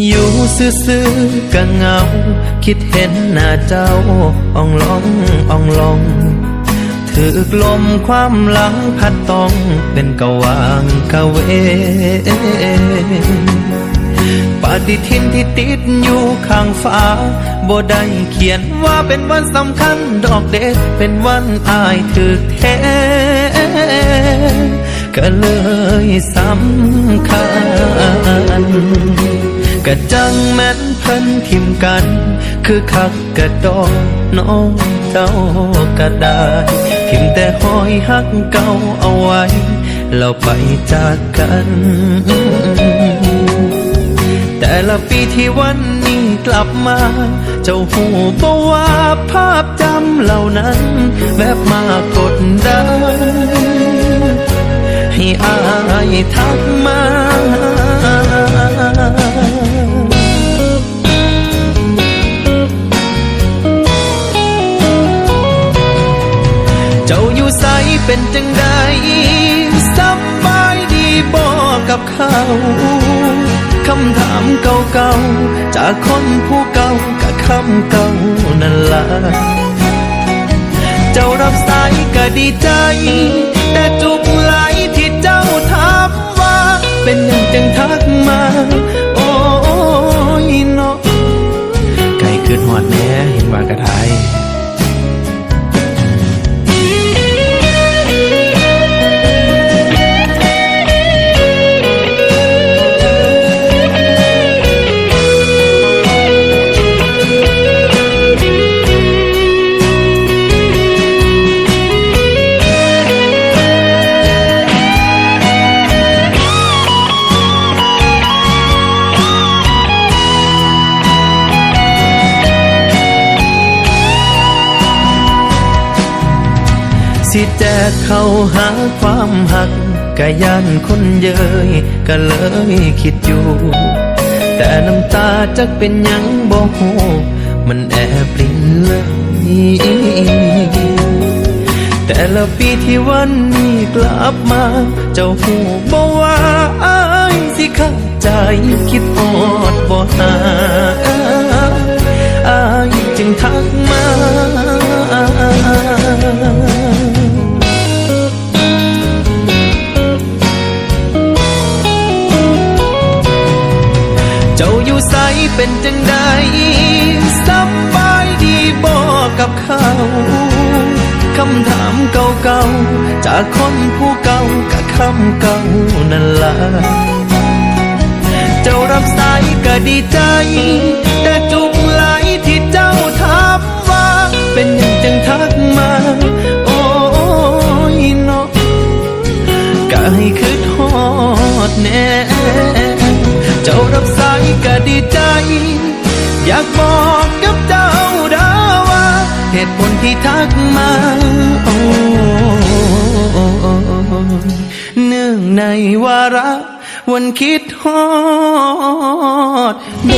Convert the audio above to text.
อยู่ซื่อๆก็เงา คิดเห็นหน้าเจ้าอ่องลองอ่องลอง ถือกลมความหลังพัดต้องเป็นกะวางกะเว ปฏิทินที่ติดอยู่ข้างฟ้าบ่ได้เขียนว่าเป็นวันสำคัญดอกเด็ดเป็นวันอายถึกแท้ก็เลยสำคัญ กะจังแม่นเพิ่นทิมกัน คือคักกะดอน้องเจ้าก็ได้ทิมแต่หอยหักเก่าเอาไว้เราไปจากกัน แต่ละปีที่วันนี้กลับมา เจ้าหูบอกว่าภาพจำเหล่านั้น แวบมากดดันให้อายทักมา จ้าอยู่ใสเป็นจังใดสบายดีบ่กับเขา คำถามเก่าๆ จากคนผู้เก่ากับคำเก่านั่นละเจ้ารับสายก็ดีใจ แต่จุกไหลที่เจ้าถามว่า เป็นหยังจังทัก สิแจกเข้าหาความหักกะยันคนเยยก็เลยคิดอยู่ แต่น้ำตาจักเป็นยังบ่ฮู้มันแอบปรินเลยแต่ละปีที่วันนี้กลับมา เจ้าหูบอกว่าอายสิเข้าใจคิดอดบ่หาอายจึงทัก อยู่ใสเป็นจังใดสบายดีบ่กับเขาคำถามเก่าๆ จากคนผู้เก่ากับคำเก่านั่นละเจ้ารับสายก็ดีใจ ก็ดีใจ อยากบอกกับเจ้าดาว่าเหตุผลที่ทักมาโอ้เนื่องในวาระวันคิดฮอดเด